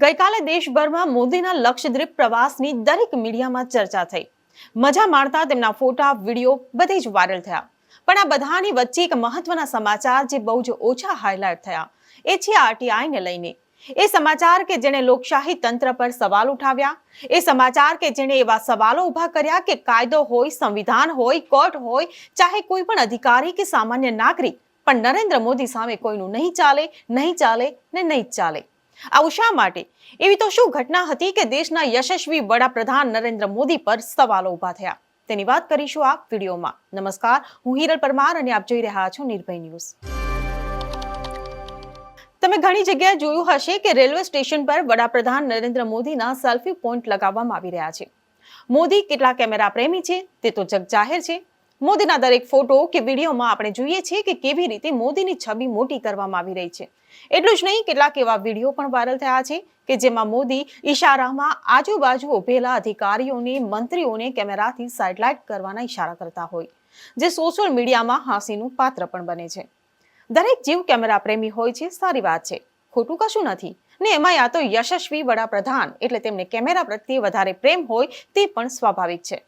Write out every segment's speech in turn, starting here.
ગઈકાલે દેશભરમાં મોદીના લક્ષદ્વીપ પ્રવાસની દરેક મીડિયામાં ચર્ચા થઈ. મજા માણતા તેમના ફોટા, વીડિયો બધે જ વાયરલ થયા. પણ આ બધાની વચ્ચે એક મહત્વના સમાચાર જે બહુ જ ઓછા હાઇલાઇટ થયા. એ છે આરટીઆઈને લઈને. એ સમાચાર કે જેણે લોકશાહી તંત્ર પર સવાલ ઉઠાવ્યા. એ સમાચાર કે જેણે એવા સવાલો ઊભા કર્યા કે કાયદો હોય, સંવિધાન હોય, કોર્ટ હોય, ચાહે કોઈ પણ અધિકારી કે સામાન્ય નાગરિક. પણ નરેન્દ્ર મોદી સામે કોઈનું નહીં ચાલે નહીં ચાલે ને નહીં ચાલે. આવું શા માટે? એવી તો શું ઘટના હતી કે દેશના યશસ્વી વડાપ્રધાન નરેન્દ્ર મોદી પર સવાલો ઊભા થયા? તેની વાત કરીશું આ વિડીયોમાં. નમસ્કાર, હું હિરલ પરમાર અને આપ જોઈ રહ્યા છો નિર્ભય ન્યૂઝ. તમે ઘણી જગ્યાએ જોયું હશે કે રેલવે સ્ટેશન પર વડાપ્રધાન નરેન્દ્ર મોદીના સેલ્ફી પોઈન્ટ લગાવવામાં આવી રહ્યા છે. મોદી કેટલા કેમેરા પ્રેમી છે તે તો જગજાહેર છે. મોદીના દરેક ફોટો કે વિડીયોમાં આપણે જોઈએ છીએ કે કેવી રીતે મોદીની છબી મોટી કરવામાં આવી રહી છે. એટલું જ નહીં, કેટલાક એવા વીડિયો પણ વાયરલ થયા છે કે જેમાં મોદી ઈશારામાં આજુબાજુ ઉભેલા અધિકારીઓને, મંત્રીઓને કેમેરાથી સાઇડલાઇટ કરવાના ઈશારા કરતા હોય, જે સોશિયલ મીડિયામાં હાંસીનું પાત્ર પણ બને છે. દરેક જીવ કેમેરા પ્રેમી હોય છે, સારી વાત છે. ખોટું કશું નથી. ને એમાં યા તો યશસ્વી વડાપ્રધાન એટલે તેમને કેમેરા પ્રત્યે વધારે પ્રેમ હોય તે પણ સ્વાભાવિક છે.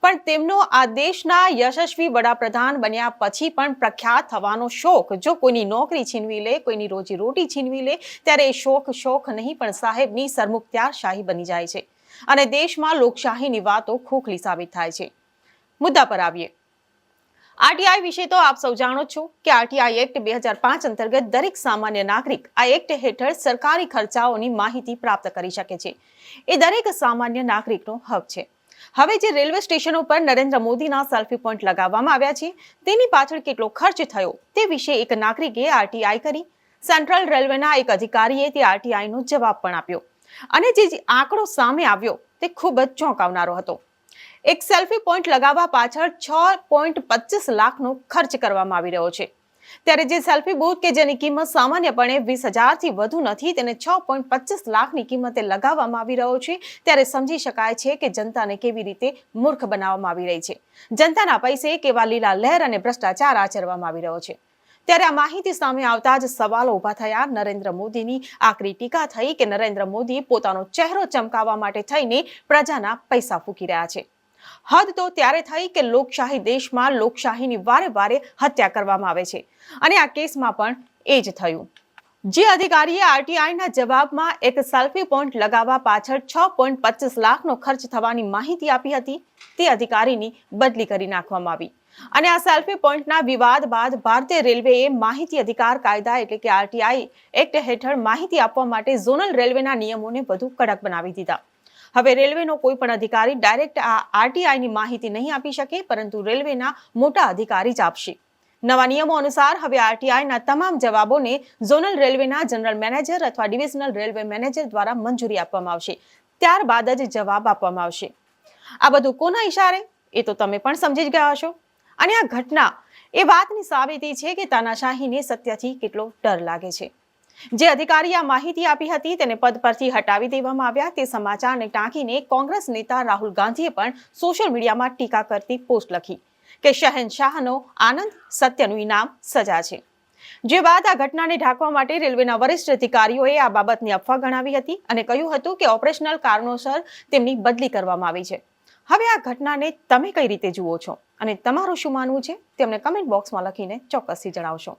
પણ તેમનો આ દેશના યશસ્વી વડાપ્રધાન બન્યા પછી પણ પ્રખ્યાત થવાનો શોખ. જો કોઈની નોકરી છીનવી લે, કોઈની રોજી રોટી છીનવી લે, ત્યારે એ શોખ શોખ નહીં, પણ સાહેબની સરમુખત્યારશાહી બની જાય છે. અને દેશમાં લોકશાહીની વાતો ખોખલી સાબિત થાય છે. મુદ્દા પર આવીએ. આરટીઆઈ વિશે તો આપ સૌ જાણો છો કે આરટીઆઈ એક્ટ બે હજાર પાંચ અંતર્ગત દરેક સામાન્ય નાગરિક આ એક્ટ હેઠળ સરકારી ખર્ચાઓની માહિતી પ્રાપ્ત કરી શકે છે. એ દરેક સામાન્ય નાગરિકનો હક છે. હવે જે રેલવે સ્ટેશનો પર નરેન્દ્ર મોદીના સેલ્ફી પોઈન્ટ લગાવવામાં આવ્યા છે, તેની પાછળ કેટલો ખર્ચ થયો તે વિશે એક નાગરિકે આરટીઆઈ કરી. સેન્ટ્રલ રેલવેના એક અધિકારીએ તે આરટીઆઈનો જવાબ પણ આપ્યો. અને જે આંકડો સામે આવ્યો, તે ખૂબ જ ચોંકાવનારો હતો. એક સેલ્ફી પોઈન્ટ લગાવવા પાછળ છ પોઈન્ટ પચીસ લાખનો ખર્ચ કરવામાં આવી રહ્યો છે. ત્યારે જે સેલ્ફી બૂથ કે જેની કિંમત સામાન્યપણે વીસ હજારથી વધુ નથી, તેને છ પોઈન્ટ પચીસ લાખની કિંમતે લગાવવામાં આવી રહ્યો છે. ત્યારે સમજી શકાય છે કે જનતાને કેવી રીતે મૂર્ખ બનાવવામાં આવી રહી છે. જનતાના પૈસે કેવા લીલા લહેર અને ભ્રષ્ટાચાર આચરવામાં આવી રહ્યો છે. ત્યારે આ માહિતી સામે આવતા જ સવાલો ઊભા થયા. નરેન્દ્ર મોદીની આકરી ટીકા થઈ કે નરેન્દ્ર મોદી પોતાનો ચહેરો ચમકાવવા માટે થઈને પ્રજાના પૈસા ફૂકી રહ્યા છે. હદ તો ત્યારે થઈ કે લોકશાહી દેશમાં લોકશાહીની વારે વારે હત્યા કરવામાં આવે છે. અને આ કેસમાં પણ એ જ થયું. જે અધિકારીએ આરટીઆઈના જવાબમાં એક સેલ્ફી પોઈન્ટ લગાવવા પાછળ છ પોઈન્ટ પચીસ લાખનો ખર્ચ થવાની માહિતી આપી હતી, તે અધિકારીની બદલી કરી નાખવામાં આવી. અને આ સેલ્ફી પોઈન્ટના વિવાદ બાદ ભારતીય રેલવેએ માહિતી અધિકાર કાયદા એટલે કે આરટીઆઈ એક્ટ હેઠળ માહિતી આપવા માટે ઝોનલ રેલવેના નિયમોને વધુ કડક બનાવી દીધા. હવે રેલવેનો કોઈ પણ અધિકારી ડાયરેક્ટ આ આરટીઆઈની માહિતી નહીં આપી શકે, પરંતુ રેલવેના મોટા અધિકારી જ આપશે. નવા નિયમો અનુસાર હવે આરટીઆઈના તમામ જવાબોને ઝોનલ રેલવેના જનરલ મેનેજર અથવા ડિવિઝનલ રેલવે મેનેજર દ્વારા મંજૂરી આપવામાં આવશે. ત્યારબાદ જ જવાબ આપવામાં આવશે. આ બધું કોના ઈશારે? એ તો તમે પણ સમજી જ ગયા હશો. અને આ ઘટના, એ વાતની સાબિતી છે કે તાનાશાહીને સત્યથી કેટલો ડર લાગે છે. જે અધિકારીએ માહિતી આપી હતી તેને પદ પરથી હટાવી દેવામાં આવ્યા. તે સમાચારને ટાંકીને કોંગ્રેસ નેતા રાહુલ ગાંધીએ પણ સોશિયલ મીડિયામાં ટીકા કરતી પોસ્ટ લખી કે શહેનશાહનો આનંદ સત્યનું ઇનામ સજા છે. જે બાદ આ ઘટનાને ઢાંકવા માટે રેલવેના વરિષ્ઠ અધિકારીઓએ આ બાબતની અફવા ગણાવી હતી અને કહ્યું હતું કે ઓપરેશનલ કારણોસર તેમની બદલી કરવામાં આવી છે. હવે આ ઘટનાને તમે કઈ રીતે જુઓ છો અને તમારું શું માનવું છે? તેમને કમેન્ટ બોક્સમાં લખીને ચોક્કસથી જણાવશો.